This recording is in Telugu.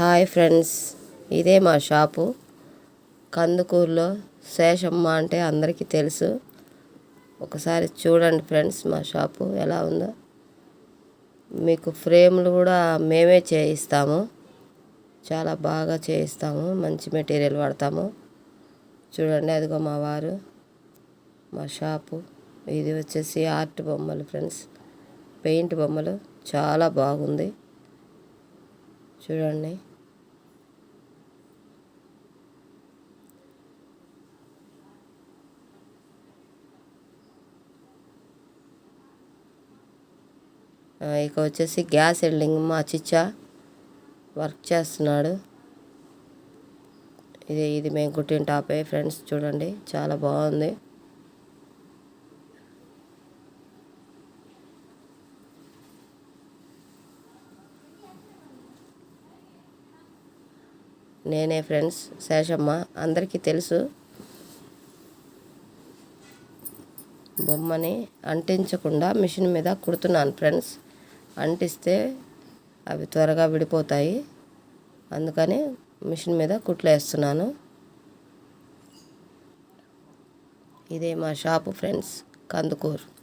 హాయ్ ఫ్రెండ్స్ ఇదే మా షాపు. కందుకూరులో శేషమ్మ అంటే అందరికీ తెలుసు. ఒకసారి చూడండి ఫ్రెండ్స్ మా షాపు ఎలా ఉందో. మీకు ఫ్రేమ్లు కూడా మేమే చేయిస్తాము. చాలా బాగా చేయిస్తాము మంచి మెటీరియల్ వాడతాము. చూడండి అదిగో మా వారు మా షాపు. ఇది వచ్చేసి ఆర్ట్ బొమ్మలు ఫ్రెండ్స్. పెయింట్ బొమ్మలు చాలా బాగుంది. చూడండి. ఇక వచ్చేసి గ్యాస్ వెల్డింగ్ మా చిచ్చా వర్క్ చేస్తున్నాడు. ఇది ఇది మేము కుట్టిన టాపే ఫ్రెండ్స్ చూడండి చాలా బాగుంది. నేనే ఫ్రెండ్స్ శేషమ్మ అందరికీ తెలుసు. బొమ్మని అంటించకుండా మిషన్ మీద కుడుతున్నాను ఫ్రెండ్స్. అంటిస్తే అవి త్వరగా విడిపోతాయి. అందుకని మిషన్ మీద కుట్లేస్తున్నాను ఇదే మా షాపు ఫ్రెండ్స్ కందుకూరు.